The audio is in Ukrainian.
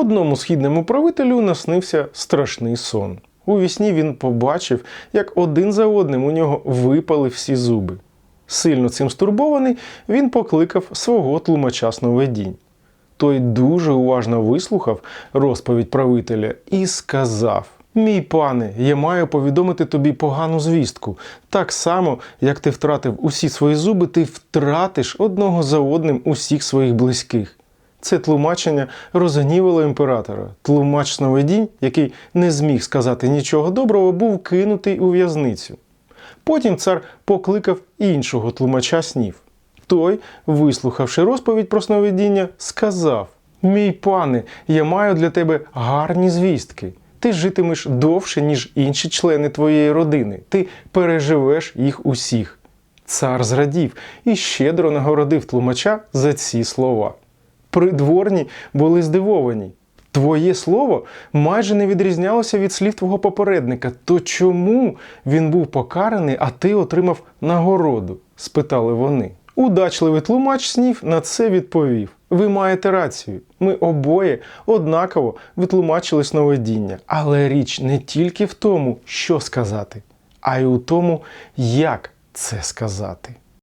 Одному східному правителю наснився страшний сон. У вісні він побачив, як один за одним у нього випали всі зуби. Сильно цим стурбований, він покликав свого тлумача сновидінь. Той дуже уважно вислухав розповідь правителя і сказав: Мій пане, я маю повідомити тобі погану звістку. Так само, як ти втратив усі свої зуби, ти втратиш одного за одним усіх своїх близьких. Це тлумачення розгнівало імператора. Тлумач сновидінь, який не зміг сказати нічого доброго, був кинутий у в'язницю. Потім цар покликав іншого тлумача снів. Той, вислухавши розповідь про сновидіння, сказав: Мій пане, я маю для тебе гарні звістки. Ти житимеш довше, ніж інші члени твоєї родини. Ти переживеш їх усіх. Цар зрадів і щедро нагородив тлумача за ці слова. Придворні були здивовані. Твоє слово майже не відрізнялося від слів твого попередника. То чому він був покараний, а ти отримав нагороду? спитали вони. Удачливий тлумач снів на це відповів: Ви маєте рацію. Ми обоє однаково витлумачили сновидіння. Але річ не тільки в тому, що сказати, а й у тому, як це сказати.